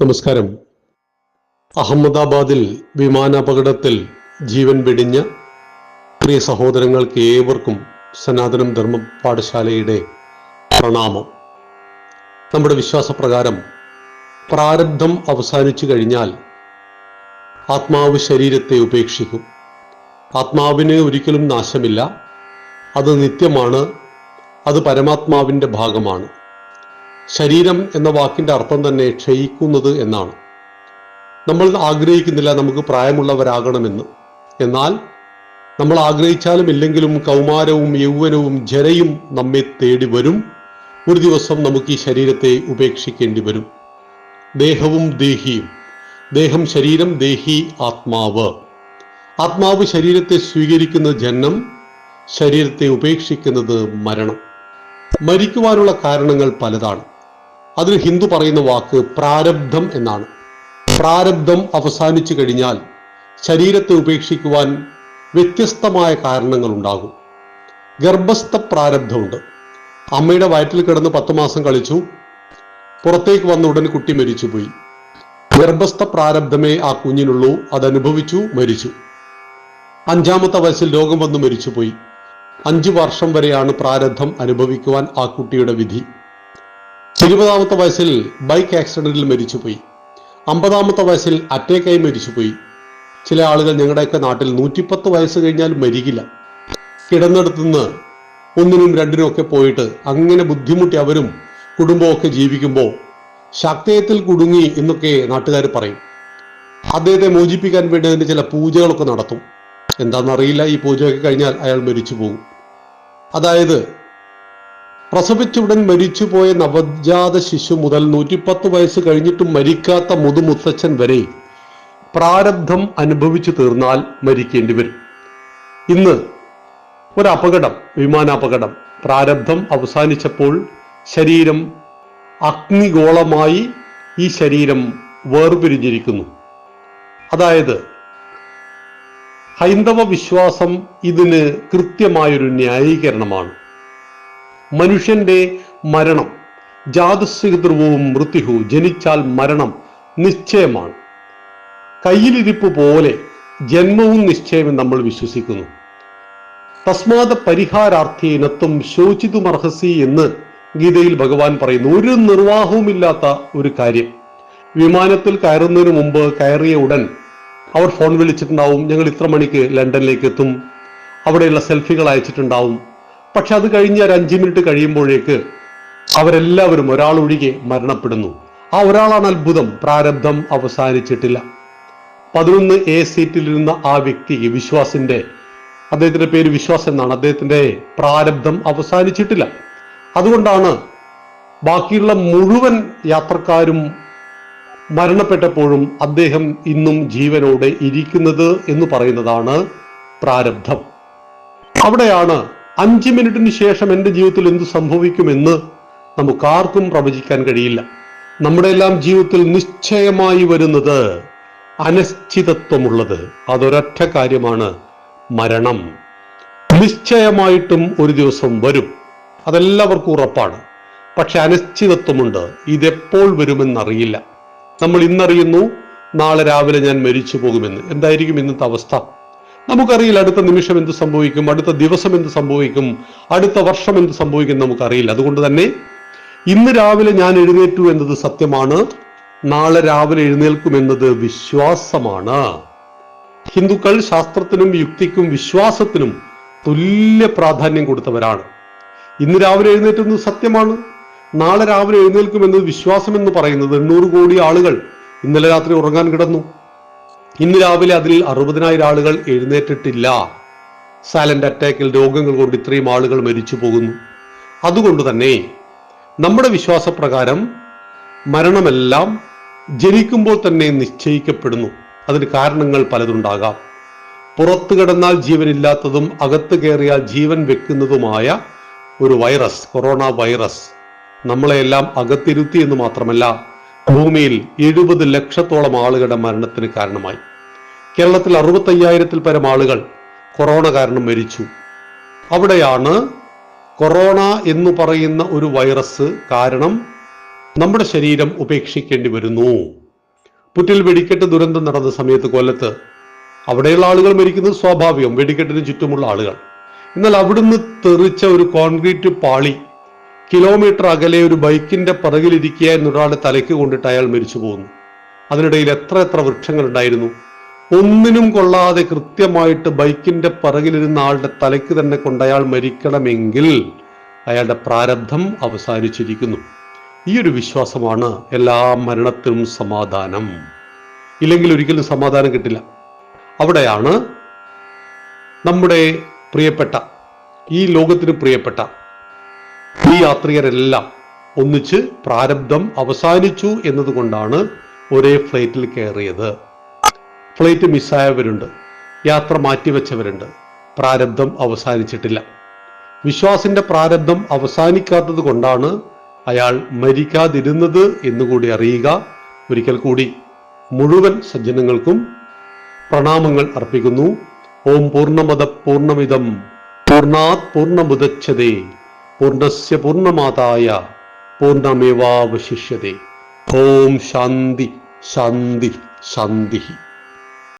നമസ്കാരം. അഹമ്മദാബാദിൽ വിമാനാപകടത്തിൽ ജീവൻ വെടിഞ്ഞ പ്രിയ സഹോദരങ്ങൾക്ക് ഏവർക്കും സനാതനം ധർമ്മ പാഠശാലയുടെ പ്രണാമം. നമ്മുടെ വിശ്വാസപ്രകാരം പ്രാരബ്ധം അവസാനിച്ചു കഴിഞ്ഞാൽ ആത്മാവ് ശരീരത്തെ ഉപേക്ഷിക്കും. ആത്മാവിന് ഒരിക്കലും നാശമില്ല. അത് നിത്യമാണ്. അത് പരമാത്മാവിന്റെ ഭാഗമാണ്. ശരീരം എന്ന വാക്കിന്റെ അർത്ഥം തന്നെ ക്ഷയിക്കുന്നത് എന്നാണ്. നമ്മൾ ആഗ്രഹിക്കുന്നില്ല നമുക്ക് പ്രായമുള്ളവരാകണമെന്ന്. എന്നാൽ നമ്മൾ ആഗ്രഹിച്ചാലും ഇല്ലെങ്കിലും കൗമാരവും യൗവനവും ജരയും നമ്മെ തേടി വരും. ഒരു ദിവസം നമുക്ക് ഈ ശരീരത്തെ ഉപേക്ഷിക്കേണ്ടി വരും. ദേഹവും ദേഹിയും. ദേഹം ശരീരം ദേഹി ആത്മാവ്. ആത്മാവ് ശരീരത്തെ സ്വീകരിക്കുന്ന ജന്മം ശരീരത്തെ ഉപേക്ഷിക്കുന്നത് മരണം. മരിക്കുവാനുള്ള കാരണങ്ങൾ പലതാണ്. അതിന് ഹിന്ദു പറയുന്ന വാക്ക് പ്രാരബ്ധം എന്നാണ്. പ്രാരബ്ധം അവസാനിച്ചു കഴിഞ്ഞാൽ ശരീരത്തെ ഉപേക്ഷിക്കുവാൻ വ്യത്യസ്തമായ കാരണങ്ങൾ ഉണ്ടാകും ഗർഭസ്ഥ പ്രാരബ്ധമുണ്ട്. അമ്മയുടെ വയറ്റിൽ കിടന്ന് പത്ത് മാസം കളിച്ചു. പുറത്തേക്ക് വന്ന ഉടൻ കുട്ടി മരിച്ചുപോയി. ഗർഭസ്ഥ പ്രാരബ്ധമേ ആ കുഞ്ഞിനുള്ളൂ. അതനുഭവിച്ചു മരിച്ചു. അഞ്ചാമത്തെ വയസ്സിൽ രോഗം വന്ന് മരിച്ചുപോയി. അഞ്ചു വർഷം വരെയാണ് പ്രാരബ്ധം അനുഭവിക്കുവാൻ ആ കുട്ടിയുടെ വിധി. ഇരുപതാമത്തെ വയസ്സിൽ ബൈക്ക് ആക്സിഡന്റിൽ മരിച്ചുപോയി. അമ്പതാമത്തെ വയസ്സിൽ അറ്റാക്കായി മരിച്ചുപോയി. ചില ആളുകൾ ഞങ്ങളുടെയൊക്കെ നാട്ടിൽ നൂറ്റിപ്പത്ത് വയസ്സ് കഴിഞ്ഞാൽ മരിക്കില്ല. കിടന്നിടത്തുനിന്ന് ഒന്നിനും രണ്ടിനും ഒക്കെ പോയിട്ട് അങ്ങനെ ബുദ്ധിമുട്ടി അവരും കുടുംബമൊക്കെ ജീവിക്കുമ്പോൾ ശക്തയത്തിൽ കുടുങ്ങി എന്നൊക്കെ നാട്ടുകാർ പറയും. അദ്ദേഹത്തെ മോചിപ്പിക്കാൻ വേണ്ടി അതിന്റെ ചില പൂജകളൊക്കെ നടത്തും. എന്താണെന്നറിയില്ല ഈ പൂജയൊക്കെ കഴിഞ്ഞാൽ അയാൾ മരിച്ചു പോകും അതായത് പ്രസവിച്ചുടൻ മരിച്ചുപോയ നവജാത ശിശു മുതൽ നൂറ്റിപ്പത്ത് വയസ്സ് കഴിഞ്ഞിട്ടും മരിക്കാത്ത മുതുമുത്തച്ഛൻ വരെ പ്രാരബ്ധം അനുഭവിച്ചു തീർന്നാൽ മരിക്കേണ്ടി വരും. ഇന്ന് ഒരു അപകടം വിമാനാപകടം. പ്രാരബ്ധം അവസാനിച്ചപ്പോൾ ശരീരം അഗ്നിഗോളമായി ഈ ശരീരം വേർപിരിഞ്ഞിരിക്കുന്നു. അതായത് ഹൈന്ദവ വിശ്വാസം ഇതിന് കൃത്യമായൊരു ന്യായീകരണമാണ്. മനുഷ്യന്റെ മരണം ജാതസ്വിതൃവും മൃത്യുഹു ജനിച്ചാൽ മരണം നിശ്ചയമാണ്. കയ്യിലിരിപ്പ് പോലെ ജന്മവും നിശ്ചയം നമ്മൾ വിശ്വസിക്കുന്നു. തസ്മാത പരിഹാരാർത്ഥീനത്വം ശോചിതുമർഹസി എന്ന് ഗീതയിൽ ഭഗവാൻ പറയുന്നു. ഒരു നിർവാഹവുമില്ലാത്ത ഒരു കാര്യം. വിമാനത്തിൽ കയറുന്നതിന് മുമ്പ് കയറിയ ഉടൻ അവർ ഫോൺ വിളിച്ചിട്ടുണ്ടാവും. ഞങ്ങൾ ഇത്ര മണിക്ക് ലണ്ടനിലേക്ക് എത്തും. അവിടെയുള്ള സെൽഫികൾ അയച്ചിട്ടുണ്ടാവും. പക്ഷെ അത് കഴിഞ്ഞ് ഒരു അഞ്ച് മിനിറ്റ് കഴിയുമ്പോഴേക്ക് അവരെല്ലാവരും ഒരാൾ ഒഴികെ മരണപ്പെടുന്നു. ആ ഒരാളാണ് അത്ഭുതം. പ്രാരബ്ധം അവസാനിച്ചിട്ടില്ല. പതിനൊന്ന് എ സീറ്റിലിരുന്ന ആ വ്യക്തിക്ക് വിശ്വാസിന്റെ അദ്ദേഹത്തിന്റെ പേര് വിശ്വാസ് എന്നാണ്. അദ്ദേഹത്തിന്റെ പ്രാരബ്ധം അവസാനിച്ചിട്ടില്ല. അതുകൊണ്ടാണ് ബാക്കിയുള്ള മുഴുവൻ യാത്രക്കാരും മരണപ്പെട്ടപ്പോഴും അദ്ദേഹം ഇന്നും ജീവനോടെ ഇരിക്കുന്നത് എന്ന് പറയുന്നതാണ് പ്രാരബ്ധം. അവിടെയാണ് അഞ്ച് മിനിറ്റിന് ശേഷം എന്റെ ജീവിതത്തിൽ എന്ത് സംഭവിക്കുമെന്ന് നമുക്കാർക്കും പ്രവചിക്കാൻ കഴിയില്ല. നമ്മുടെ എല്ലാം ജീവിതത്തിൽ നിശ്ചയമായി വരുന്നത് അനിശ്ചിതത്വമുള്ളത്. അതൊരൊറ്റ കാര്യമാണ് മരണം. നിശ്ചയമായിട്ടും ഒരു ദിവസം വരും. അതെല്ലാവർക്കും ഉറപ്പാണ്. പക്ഷെ അനിശ്ചിതത്വമുണ്ട്. ഇതെപ്പോൾ വരുമെന്നറിയില്ല. നമ്മൾ ഇന്നറിയുന്നു നാളെ രാവിലെ ഞാൻ മരിച്ചു പോകുമെന്ന് എന്തായിരിക്കും ഇന്നത്തെ അവസ്ഥ? നമുക്കറിയില്ല അടുത്ത നിമിഷം എന്ത് സംഭവിക്കും അടുത്ത ദിവസം എന്ത് സംഭവിക്കും അടുത്ത വർഷം എന്ത് സംഭവിക്കും നമുക്കറിയില്ല. അതുകൊണ്ട് തന്നെ ഇന്ന് രാവിലെ ഞാൻ എഴുന്നേറ്റു എന്നത് സത്യമാണ് നാളെ രാവിലെ എഴുന്നേൽക്കും എന്നത് വിശ്വാസമാണ്. ഹിന്ദുക്കൾ ശാസ്ത്രത്തിനും യുക്തിക്കും വിശ്വാസത്തിനും തുല്യ പ്രാധാന്യം കൊടുത്തവരാണ്. ഇന്ന് രാവിലെ എഴുന്നേറ്റുന്നത് സത്യമാണ് നാളെ രാവിലെ എഴുന്നേൽക്കുമെന്നത് വിശ്വാസം എന്ന് പറയുന്നത് എണ്ണൂറ് കോടി ആളുകൾ ഇന്നലെ രാത്രി ഉറങ്ങാൻ കിടന്നു. ഇന്ന് രാവിലെ അതിൽ അറുപതിനായിരം ആളുകൾ എഴുന്നേറ്റിട്ടില്ല. സൈലന്റ് അറ്റാക്കിൽ രോഗങ്ങൾ കൊണ്ട് ഇത്രയും ആളുകൾ മരിച്ചു പോകുന്നു. അതുകൊണ്ട് തന്നെ നമ്മുടെ വിശ്വാസപ്രകാരം മരണമെല്ലാം ജനിക്കുമ്പോൾ തന്നെ നിശ്ചയിക്കപ്പെടുന്നു. അതിന് കാരണങ്ങൾ പലതുണ്ടാകാം. പുറത്തു കിടന്നാൽ ജീവനില്ലാത്തതും അകത്ത് കയറിയാൽ ജീവൻ വെക്കുന്നതുമായ ഒരു വൈറസ് കൊറോണ വൈറസ് നമ്മളെയെല്ലാം അകത്തിരുത്തി എന്ന് മാത്രമല്ല ഭൂമിയിൽ എഴുപത് ലക്ഷത്തോളം ആളുകളുടെ മരണത്തിന് കാരണമായി. കേരളത്തിൽ അറുപത്തയ്യായിരത്തിൽ പരം ആളുകൾ കൊറോണ കാരണം മരിച്ചു. അവിടെയാണ് കൊറോണ എന്ന് പറയുന്ന ഒരു വൈറസ് കാരണം നമ്മുടെ ശരീരം ഉപേക്ഷിക്കേണ്ടി വരുന്നു. പുറ്റിൽ വെടിക്കെട്ട് ദുരന്തം നടന്ന സമയത്ത് കൊല്ലത്ത് അവിടെയുള്ള ആളുകൾ മരിക്കുന്നത് സ്വാഭാവികം വെടിക്കെട്ടിന് ചുറ്റുമുള്ള ആളുകൾ. എന്നാൽ അവിടുന്ന് തെറിച്ച ഒരു കോൺക്രീറ്റ് പാളി കിലോമീറ്റർ അകലെ ഒരു ബൈക്കിന്റെ പിറകിലിരിക്കുക എന്നൊരാളുടെ തലയ്ക്ക് കൊണ്ടിട്ട് അയാൾ മരിച്ചു പോകുന്നു അതിനിടയിൽ എത്ര എത്ര വൃക്ഷങ്ങൾ ഉണ്ടായിരുന്നു ഒന്നിനും കൊള്ളാതെ കൃത്യമായിട്ട് ബൈക്കിന്റെ പിറകിലിരുന്ന ആളുടെ തലയ്ക്ക് തന്നെ കൊണ്ട് അയാൾ മരിക്കണമെങ്കിൽ അയാളുടെ പ്രാരബ്ധം അവസാനിച്ചിരിക്കുന്നു. ഈ ഒരു വിശ്വാസമാണ് എല്ലാ മരണത്തിനും സമാധാനം. ഇല്ലെങ്കിൽ ഒരിക്കലും സമാധാനം കിട്ടില്ല. അവിടെയാണ് നമ്മുടെ പ്രിയപ്പെട്ട ഈ ലോകത്തിന് പ്രിയപ്പെട്ട ഈ യാത്രികരെല്ലാം ഒന്നിച്ച് പ്രാരബ്ധം അവസാനിച്ചു എന്നതുകൊണ്ടാണ് ഒരേ ഫ്ലൈറ്റിൽ കയറിയത്. ഫ്ലൈറ്റ് മിസ്സായവരുണ്ട്. യാത്ര മാറ്റിവെച്ചവരുണ്ട്. പ്രാരബ്ധം അവസാനിച്ചിട്ടില്ല. വിശ്വാസിന്റെ പ്രാരബ്ധം അവസാനിക്കാത്തത് കൊണ്ടാണ് അയാൾ മരിക്കാതിരുന്നത് എന്നുകൂടി അറിയുക ഒരിക്കൽ കൂടി. മുഴുവൻ സജ്ജനങ്ങൾക്കും പ്രണാമങ്ങൾ അർപ്പിക്കുന്നു. ഓം പൂർണമത പൂർണമിതം പൂർണാത് പൂർണമുദച്ഛതേ പൂർണസ്യ പൂർണമാതായ പൂർണമേവാവശിഷ്യതേ ഓം ശാന്തി ശാന്തി ശാന്തി